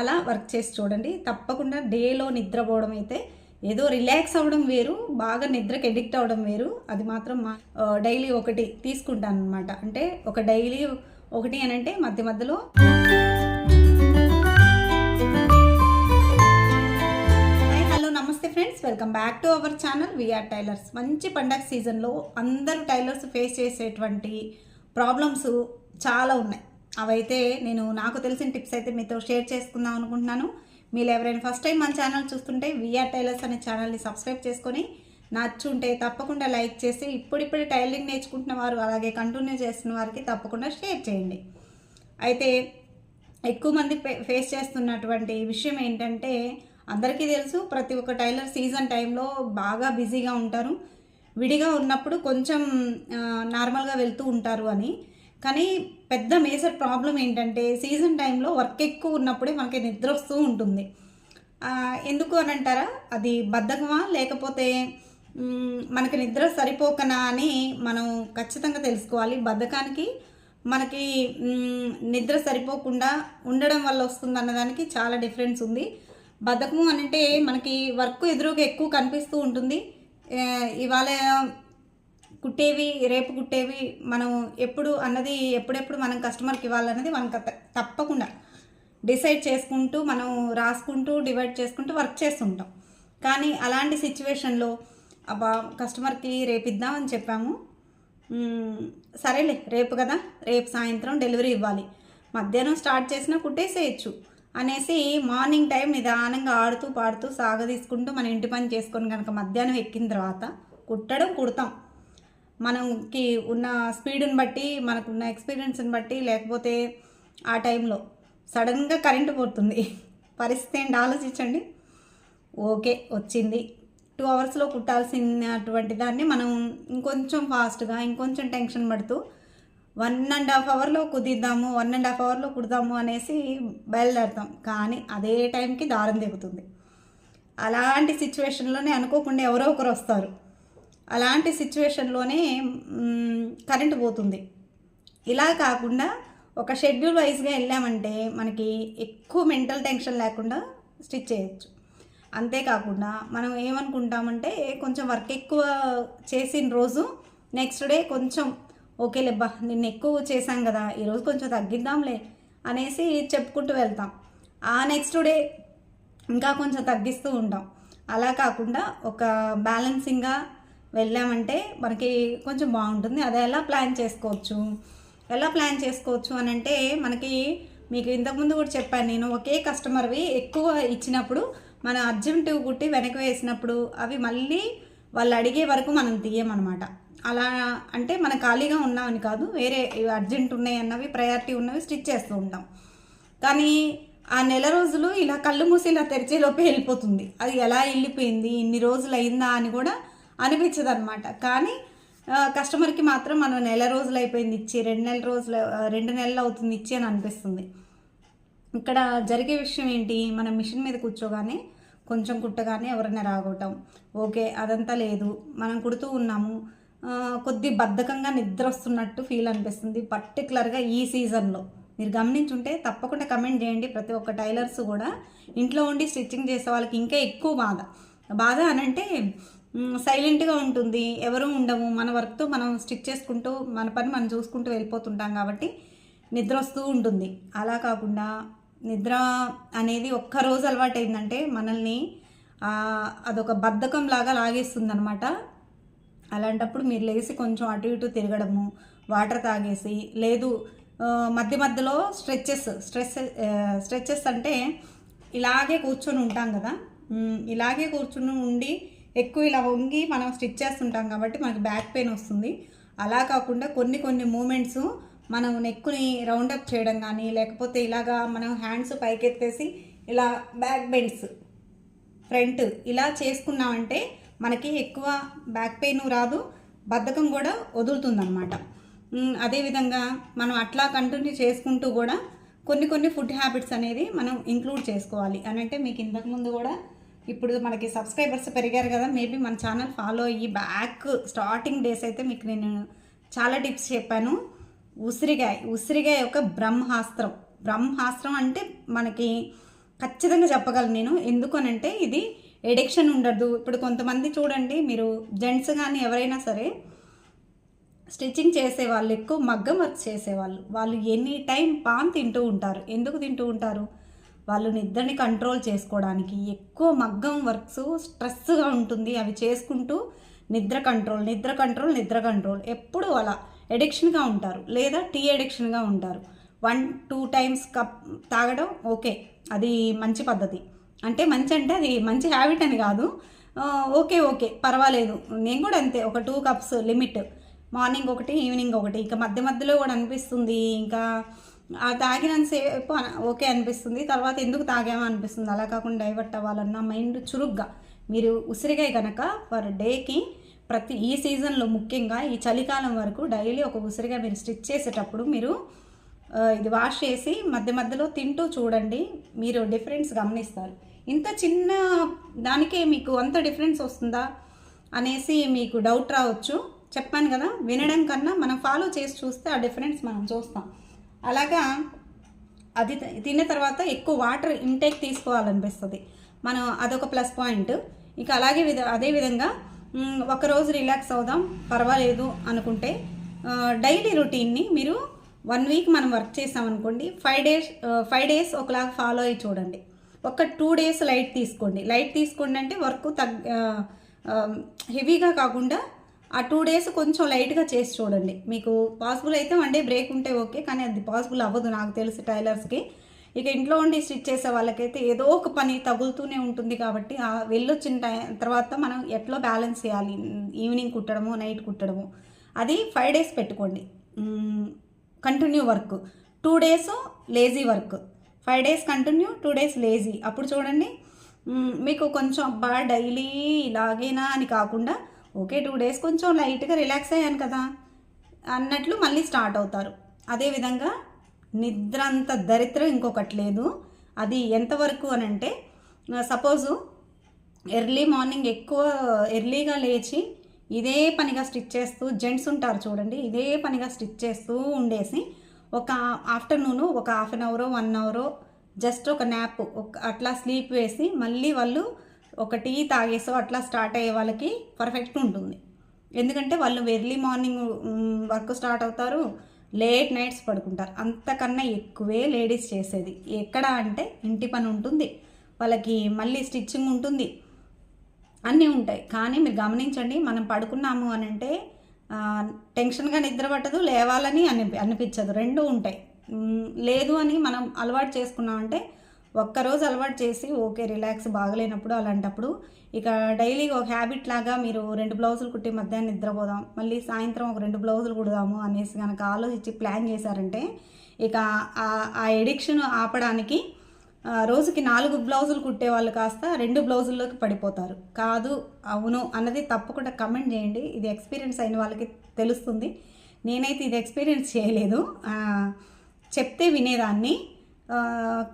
అలా వర్క్ చేసి చూడండి. తప్పకుండా డేలో నిద్రపోవడం అయితే ఏదో రిలాక్స్ అవ్వడం వేరు బాగా నిద్రకి ఎడిక్ట్ అవ్వడం వేరు. అది మాత్రం మా డైలీ ఒకటి తీసుకుంటాను అనమాట అంటే ఒక డైలీ ఒకటి అని అంటే మధ్య మధ్యలో hi hello namaste friends. Welcome back to our channel VR tailors. మంచి పండగ సీజన్లో అందరూ టైలర్స్ ఫేస్ చేసేటువంటి ప్రాబ్లమ్స్ చాలా ఉన్నాయి. అవైతే నేను నాకు తెలిసిన టిప్స్ అయితే మీతో షేర్ చేసుకుందాం అనుకుంటున్నాను. మీరు ఎవరైనా ఫస్ట్ టైం మన ఛానల్ చూస్తుంటే విఆర్ టైలర్స్ అనే ఛానల్ని సబ్స్క్రైబ్ చేసుకొని నచ్చుంటే తప్పకుండా లైక్ చేసి ఇప్పుడిప్పుడే టైలరింగ్ నేర్చుకుంటున్న వారు అలాగే కంటిన్యూ చేస్తున్న వారికి తప్పకుండా షేర్ చేయండి. అయితే ఎక్కువ మంది ఫేస్ చేస్తున్నటువంటి విషయం ఏంటంటే అందరికీ తెలుసు ప్రతి ఒక్క టైలర్ సీజన్ టైంలో బాగా బిజీగా ఉంటారు. విడిగా ఉన్నప్పుడు కొంచెం నార్మల్గా వెళ్తూ ఉంటారు అని. కానీ పెద్ద మేజర్ ప్రాబ్లం ఏంటంటే సీజన్ టైంలో వర్క్ ఎక్కువ ఉన్నప్పుడే మనకి నిద్ర వస్తూ ఉంటుంది. ఎందుకు అని అంటారా? అది బద్ధకమా? లేకపోతే మనకి నిద్ర సరిపోకనా అని మనం ఖచ్చితంగా తెలుసుకోవాలి. బద్ధకానికి మనకి నిద్ర సరిపోకుండా ఉండడం వల్ల వస్తుంది అన్నదానికి చాలా డిఫరెన్స్ ఉంది. బద్ధకము అని అంటే మనకి వర్క్ ఎదురుగా ఎక్కువ కనిపిస్తూ ఉంటుంది. ఇవాళ కుట్టేవి రేపు కుట్టేవి మనం ఎప్పుడు అన్నది ఎప్పుడెప్పుడు మనం కస్టమర్కి ఇవ్వాలన్నది మనం తప్పకుండా డిసైడ్ చేసుకుంటూ మనం రాసుకుంటూ డివైడ్ చేసుకుంటూ వర్క్ చేస్తుంటాం. కానీ అలాంటి సిచ్యువేషన్లో అబ్బా కస్టమర్కి రేపు ఇద్దామని చెప్పాము. సరేలే రేపు కదా రేపు సాయంత్రం డెలివరీ ఇవ్వాలి. మధ్యాహ్నం స్టార్ట్ చేసినా కుట్టేసేయచ్చు అనేసి మార్నింగ్ టైం నిదానంగా ఆడుతూ పాడుతూ సాగదీసుకుంటూ మన ఇంటి పని చేసుకొని కనుక మధ్యాహ్నం ఎక్కిన తర్వాత కుట్టడం కుడతాం. మనకి ఉన్న స్పీడ్ని బట్టి మనకున్న ఎక్స్పీరియన్స్ని బట్టి లేకపోతే ఆ టైంలో సడన్గా కరెంటు పోతుంది. పరిస్థితి ఏంటి? ఆలోచించండి. ఓకే వచ్చింది. టూ అవర్స్లో కుట్టాల్సినటువంటి దాన్ని మనం ఇంకొంచెం ఫాస్ట్గా ఇంకొంచెం టెన్షన్ పడుతూ వన్ అండ్ హాఫ్ అవర్లో కుదిద్దాము వన్ అండ్ హాఫ్ అవర్లో కుడదాము అనేసి బయలుదేరుతాం. కానీ అదే టైంకి దారం దిగుతుంది. అలాంటి సిచ్యువేషన్లోనే అనుకోకుండా ఎవరో ఒకరు వస్తారు. అలాంటి సిచ్యువేషన్లోనే కరెంటు పోతుంది. ఇలా కాకుండా ఒక షెడ్యూల్ వైజ్గా వెళ్ళామంటే మనకి ఎక్కువ మెంటల్ టెన్షన్ లేకుండా స్టిచ్ చేయొచ్చు. అంతేకాకుండా మనం ఏమనుకుంటామంటే కొంచెం వర్క్ ఎక్కువ చేసిన రోజు నెక్స్ట్ డే కొంచెం ఓకే లేబ్బా నిన్న ఎక్కువ చేశాం కదా ఈరోజు కొంచెం తగ్గిద్దాంలే అనేసి చెప్పుకుంటూ వెళ్తాం. ఆ నెక్స్ట్ డే ఇంకా కొంచెం తగ్గిస్తూ ఉంటాం. అలా కాకుండా ఒక బ్యాలెన్సింగ్గా వెళ్ళామంటే మనకి కొంచెం బాగుంటుంది. అది ఎలా ప్లాన్ చేసుకోవచ్చు? ఎలా ప్లాన్ చేసుకోవచ్చు అని అంటే మనకి మీకు ఇంతకుముందు కూడా చెప్పాను నేను ఒకే కస్టమర్వి ఎక్కువ ఇచ్చినప్పుడు మన అర్జెంటు కుట్టి వెనక వేసినప్పుడు అవి మళ్ళీ వాళ్ళు అడిగే వరకు మనం తీయమన్నమాట. అలా అంటే మనం ఖాళీగా ఉన్నామని కాదు వేరే అర్జెంట్ ఉన్నాయి అన్నవి ప్రయారిటీ ఉన్నవి స్టిచ్ చేస్తూ ఉంటాం. కానీ ఆ నెల రోజులు ఇలా కళ్ళు మూసి ఇలా తెరిచేలోపే వెళ్ళిపోతుంది. అది ఎలా వెళ్ళిపోయింది? ఇన్ని రోజులు అయిందా అని కూడా అనిపించదు అనమాట కానీ కస్టమర్కి మాత్రం మనం నెల రోజులు అయిపోయింది ఇచ్చి రెండు నెల రోజులు రెండు నెలలు అవుతుంది ఇచ్చి అని అనిపిస్తుంది. ఇక్కడ జరిగే విషయం ఏంటి? మనం మిషన్ మీద కూర్చోగానే కొంచెం కుట్టగానే ఎవరైనా రాగొట్టం. ఓకే అదంతా లేదు. మనం కుడుతూ ఉన్నాము. కొద్ది బద్ధకంగా నిద్ర వస్తున్నట్టు ఫీల్ అనిపిస్తుంది. పర్టికులర్గా ఈ సీజన్లో. మీరు గమనించుంటే తప్పకుండా కమెంట్ చేయండి. ప్రతి ఒక్క టైలర్స్ కూడా ఇంట్లో ఉండి స్టిచ్చింగ్ చేసే వాళ్ళకి ఇంకా ఎక్కువ బాధ. బాధ అనంటే సైలెంట్గా ఉంటుంది. ఎవరు ఉండము. మన వర్క్తో మనం స్టిచ్ చేసుకుంటూ మన పని మనం చూసుకుంటూ వెళ్ళిపోతుంటాం కాబట్టి నిద్ర వస్తూ ఉంటుంది. అలా కాకుండా నిద్ర అనేది ఒక్క రోజు అలవాటు అయిందంటే మనల్ని అదొక బద్ధకం లాగా లాగేస్తుంది అనమాట అలాంటప్పుడు మీరు లేచి కొంచెం అటు ఇటు తిరగడము వాటర్ తాగేసి లేదు మధ్య మధ్యలో స్ట్రెచెస్ స్ట్రెస్ స్ట్రెచెస్ అంటే ఇలాగే కూర్చొని ఉంటాం కదా. ఇలాగే కూర్చుని ఉండి ఎక్కువ ఇలా వంగి మనం స్టిచ్ చేస్తుంటాం కాబట్టి మనకి బ్యాక్ పెయిన్ వస్తుంది. అలా కాకుండా కొన్ని కొన్ని మూమెంట్స్ మనం నెక్కుని రౌండప్ చేయడం కానీ లేకపోతే ఇలాగా మనం హ్యాండ్స్ పైకెత్తేసి ఇలా బ్యాక్ బెండ్స్ ఫ్రంట్ ఇలా చేసుకున్నామంటే మనకి ఎక్కువ బ్యాక్ పెయిన్ రాదు బద్ధకం కూడా వదులుతుందన్నమాట. అదేవిధంగా మనం అట్లా కంటిన్యూ చేసుకుంటూ కూడా కొన్ని కొన్ని ఫుడ్ హ్యాబిట్స్ అనేది మనం ఇంక్లూడ్ చేసుకోవాలి. అని అంటే మీకు ఇంతకుముందు కూడా ఇప్పుడు మనకి సబ్స్క్రైబర్స్ పెరిగారు కదా మేబీ మన ఛానల్ ఫాలో అయ్యి బ్యాక్ స్టార్టింగ్ డేస్ అయితే మీకు నేను చాలా టిప్స్ చెప్పాను. ఉసిరిగాయ ఉసిరికాయ యొక్క బ్రహ్మాస్త్రం. బ్రహ్మాస్త్రం అంటే మనకి ఖచ్చితంగా చెప్పగలను నేను. ఎందుకనంటే ఇది ఎడిక్షన్ ఉండదు. ఇప్పుడు కొంతమంది చూడండి మీరు జెంట్స్ కానీ ఎవరైనా సరే స్టిచ్చింగ్ చేసే వాళ్ళు ఎక్కువ మగ్గం వర్క్ చేసేవాళ్ళు. వాళ్ళు ఎనీ టైం పాన్ తింటూ ఉంటారు. ఎందుకు తింటూ ఉంటారు? వాళ్ళు నిద్రని కంట్రోల్ చేసుకోవడానికి ఎక్కువ మగ్గం వర్క్స్ స్ట్రెస్గా ఉంటుంది. అవి చేసుకుంటూ నిద్ర కంట్రోల్ నిద్ర కంట్రోల్ నిద్ర కంట్రోల్ ఎప్పుడు అలా ఎడిక్షన్గా ఉంటారు లేదా టీ ఎడిక్షన్గా ఉంటారు. వన్ టూ టైమ్స్ కప్ తాగడం ఓకే అది మంచి పద్ధతి. అంటే మంచి అంటే అది మంచి హ్యాబిట్ అని కాదు. ఓకే ఓకే పర్వాలేదు. నేను కూడా అంతే ఒక టూ కప్స్ లిమిట్. మార్నింగ్ ఒకటి ఈవినింగ్ ఒకటి. ఇంకా మధ్య మధ్యలో కూడా అనిపిస్తుంది. ఇంకా తాగినంతసేపు ఓకే అనిపిస్తుంది. తర్వాత ఎందుకు తాగామో అనిపిస్తుంది. అలా కాకుండా డైవర్ట్ అవ్వాలన్న మైండ్ చురుగ్గా. మీరు ఉసిరిగాయ కనుక పర్ డేకి ప్రతి ఈ సీజన్లో ముఖ్యంగా ఈ చలికాలం వరకు డైలీ ఒక ఉసిరిగా మీరు స్టిచ్ చేసేటప్పుడు మీరు ఇది వాష్ చేసి మధ్య మధ్యలో తింటూ చూడండి. మీరు డిఫరెన్స్ గమనిస్తారు. ఇంత చిన్న దానికే మీకు అంత డిఫరెన్స్ వస్తుందా అనేసి మీకు డౌట్ రావచ్చు. చెప్పాను కదా వినడం కన్నా మనం ఫాలో చేసి చూస్తే ఆ డిఫరెన్స్ మనం చూస్తాం. అలాగా అది తి- తిన్న తర్వాత ఎక్కువ వాటర్ ఇంటేక్ తీసుకోవాలనిపిస్తుంది. మనం అదొక ప్లస్ పాయింట్ ఇక అలాగే విధ అదే విధంగా ఒకరోజు రిలాక్స్ అవుదాం పర్వాలేదు అనుకుంటే డైలీ రొటీన్ని మీరు వన్ వీక్ మనం వర్క్ చేసామనుకోండి ఫైవ్ డేస్ ఫైవ్ డేస్ ఒకలాగా ఫాలో అయ్యి చూడండి. ఒక టూ డేస్ లైట్ తీసుకోండి. లైట్ తీసుకోండి అంటే వర్క్ తగ్ హెవీగా కాకుండా ఆ టూ డేస్ కొంచెం లైట్గా చేసి చూడండి. మీకు పాసిబుల్ అయితే వన్ డే బ్రేక్ ఉంటే ఓకే కానీ అది పాసిబుల్ అవ్వదు నాకు తెలిసి టైలర్స్కి. ఇక ఇంట్లో ఉండి స్టిచ్ చేసే వాళ్ళకైతే ఏదో ఒక పని తగులుతూనే ఉంటుంది కాబట్టి ఆ వెళ్ళొచ్చిన టైం తర్వాత మనం ఎట్లా బ్యాలెన్స్ చేయాలి? ఈవినింగ్ కుట్టడము నైట్ కుట్టడము అది ఫైవ్ డేస్ పెట్టుకోండి. Continue work. Two days lazy work. Five days continue two days lazy. అప్పుడు చూడండి మీకు కొంచెం అబ్బా డైలీ ఇలాగేనా అని కాకుండా ఓకే టూ డేస్ కొంచెం లైట్గా రిలాక్స్ అయ్యాను కదా. అన్నట్లు మళ్ళీ స్టార్ట్ అవుతారు. అదేవిధంగా నిద్ర అంత దరిద్రం ఇంకొకటి లేదు. అది ఎంతవరకు అని అంటే సపోజు ఎర్లీ మార్నింగ్ ఎక్కువ ఎర్లీగా లేచి ఇదే పనిగా స్టిచ్ చేస్తూ జెంట్స్ ఉంటారు చూడండి ఇదే పనిగా స్టిచ్ చేస్తూ ఉండేసి ఒక ఆఫ్టర్నూన్ ఒక హాఫ్ అన్ అవరో వన్ అవరో జస్ట్ ఒక న్యాప్ ఒక అట్లా స్లీప్ వేసి మళ్ళీ వాళ్ళు ఒక టీ తాగేసో అట్లా స్టార్ట్ అయ్యే వాళ్ళకి పర్ఫెక్ట్ ఉంటుంది. ఎందుకంటే వాళ్ళు ఎర్లీ మార్నింగ్ వర్క్ స్టార్ట్ అవుతారు లేట్ నైట్స్ పడుకుంటారు. అంతకన్నా ఎక్కువే లేడీస్ చేసేది. ఎక్కడ అంటే ఇంటి పని ఉంటుంది. వాళ్ళకి మళ్ళీ స్టిచ్చింగ్ ఉంటుంది. అన్నీ ఉంటాయి. కానీ మీరు గమనించండి మనం పడుకున్నాము అని అంటే టెన్షన్గా నిద్ర పట్టదు లేవాలని అని అనిపించదు. రెండు ఉంటాయి. లేదు అని మనం అలవాటు చేసుకున్నామంటే ఒక్కరోజు అలవాటు చేసి ఓకే రిలాక్స్ బాగలేనప్పుడు అలాంటప్పుడు ఇక డైలీ ఒక హ్యాబిట్ లాగా మీరు రెండు బ్లౌజులు కుట్టి మధ్యాహ్నం నిద్రపోదాం మళ్ళీ సాయంత్రం ఒక రెండు బ్లౌజులు కుడదాము అనేసి కనుక ఆలోచించి ప్లాన్ చేశారంటే ఇక ఆ- ఎడిక్షన్ ఆపడానికి ఆ, రోజుకి నాలుగు బ్లౌజులు కుట్టే వాళ్ళు కాస్త రెండు బ్లౌజుల్లోకి పడిపోతారు. కాదు అవును అన్నది తప్పకుండా కమెంట్ చేయండి. ఇది ఎక్స్పీరియన్స్ అయిన వాళ్ళకి తెలుస్తుంది. నేనైతే ఇది ఎక్స్పీరియన్స్ చేయలేదు. చెప్తే వినేదాన్ని.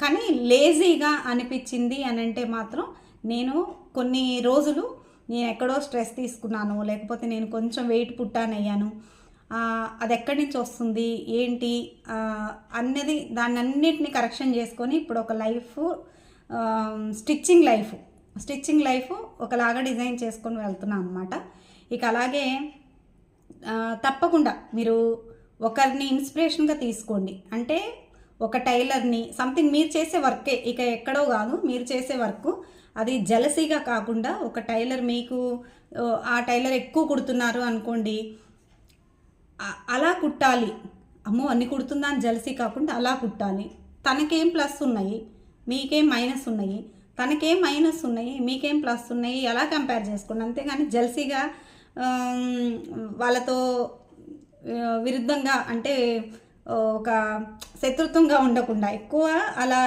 కానీ లేజీగా అనిపించింది అని అంటే మాత్రం నేను కొన్ని రోజులు నేను ఎక్కడో స్ట్రెస్ తీసుకున్నాను లేకపోతే నేను కొంచెం వెయిట్ పుట్టానయ్యాను. అది ఎక్కడి నుంచి వస్తుంది ఏంటి అన్నది దాన్ని అన్నిటిని కరెక్షన్ చేసుకొని ఇప్పుడు ఒక life stitching life stitching life ఒకలాగా డిజైన్ చేసుకొని వెళ్తున్నాను అనమాట ఇక అలాగే తప్పకుండా మీరు ఒకరిని ఇన్స్పిరేషన్గా తీసుకోండి. అంటే ఒక టైలర్ని సంథింగ్ మీరు చేసే వర్కే ఇక ఎక్కడో కాదు మీరు చేసే వర్క్. అది జలసీగా కాకుండా ఒక టైలర్ మీకు ఆ, టైలర్ ఎక్కువ కుడుతున్నారు అనుకోండి అలా కుట్టాలి. అమ్మో అన్ని కుడుతుందా అని జలసీ కాకుండా అలా కుట్టాలి. తనకేం ప్లస్ ఉన్నాయి? మీకేం మైనస్ ఉన్నాయి? తనకేం మైనస్ ఉన్నాయి? మీకేం ప్లస్ ఉన్నాయి? ఎలా కంపేర్ చేసుకోండి. అంతేగాని జలసీగా వాళ్ళతో విరుద్ధంగా అంటే ఒక శత్రుత్వంగా ఉండకుండా ఎక్కువ అలా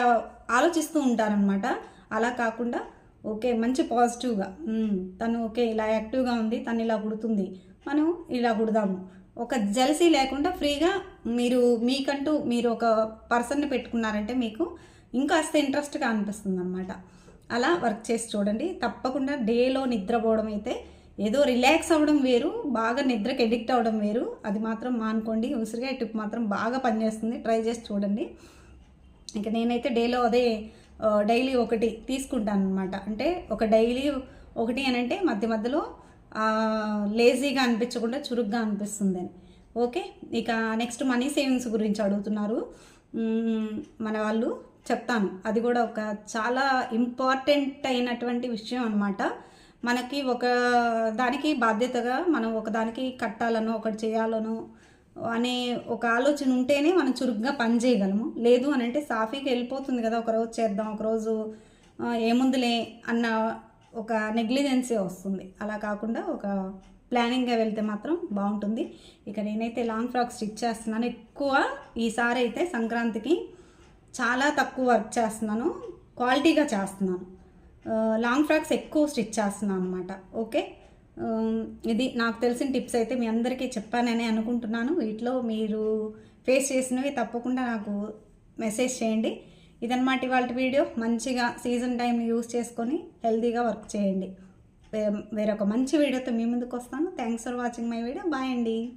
ఆలోచిస్తూ ఉంటారనమాట అలా కాకుండా ఓకే మంచి పాజిటివ్గా తను ఓకే ఇలా యాక్టివ్గా ఉంది తను ఇలా కుడుతుంది మనం ఇలా కుడదాము. ఒక జలసీ లేకుండా ఫ్రీగా మీరు మీకంటూ మీరు ఒక పర్సన్ని పెట్టుకున్నారంటే మీకు ఇంకాస్త ఇంట్రెస్ట్గా అనిపిస్తుంది అనమాట అలా వర్క్ చేసి చూడండి. తప్పకుండా డేలో నిద్రపోవడం అయితే ఏదో రిలాక్స్ అవ్వడం వేరు బాగా నిద్రకి ఎడిక్ట్ అవ్వడం వేరు. అది మాత్రం మానుకోండి ఉసిరికాయ టిప్ మాత్రం బాగా పనిచేస్తుంది. ట్రై చేసి చూడండి. ఇక నేనైతే డేలో అదే డైలీ ఒకటి తీసుకుంటాను అనమాట అంటే ఒక డైలీ ఒకటి అని అంటే మధ్య మధ్యలో లేజీగా అనిపించకుండా చురుగ్గా అనిపిస్తుంది అని. ఓకే ఇక నెక్స్ట్ మనీ సేవింగ్స్ గురించి అడుగుతున్నారు. మన వాళ్ళు చెప్తాను. అది కూడా ఒక చాలా ఇంపార్టెంట్ అయినటువంటి విషయం అనమాట మనకి ఒక దానికి బాధ్యతగా మనం ఒకదానికి కట్టాలనో ఒకటి చేయాలనో అనే ఒక ఆలోచన ఉంటేనే మనం చురుగ్గా పని చేయగలము. లేదు అని అంటే సాఫీకి వెళ్ళిపోతుంది కదా ఒక రోజు చేద్దాం ఒకరోజు ఏముందిలే అన్న ఒక నెగ్లిజెన్సీ వస్తుంది. అలా కాకుండా ఒక ప్లానింగ్గా వెళ్తే మాత్రం బాగుంటుంది. ఇక నేనైతే లాంగ్ ఫ్రాక్ స్టిచ్ చేస్తున్నాను. ఎక్కువ ఈసారి అయితే సంక్రాంతికి చాలా తక్కువ వర్క్ చేస్తున్నాను. క్వాలిటీగా చేస్తున్నాను. లాంగ్ ఫ్రాక్స్ ఎక్కువ స్టిచ్ చేస్తున్నాను అనమాట ఓకే? ఇది నాకు తెలిసిన టిప్స్ అయితే మీ అందరికీ చెప్పానని అనుకుంటున్నాను. వీటిలో మీరు ఫేస్ చేసినవి తప్పకుండా నాకు మెసేజ్ చేయండి. ఇదన్నమాట ఇవాళ వీడియో. మంచిగా సీజన్ టైంని యూస్ చేసుకొని హెల్తీగా వర్క్ చేయండి. వే- వేరొక మంచి వీడియోతో మీ ముందుకు వస్తాను. Thanks for watching my video bye అండి.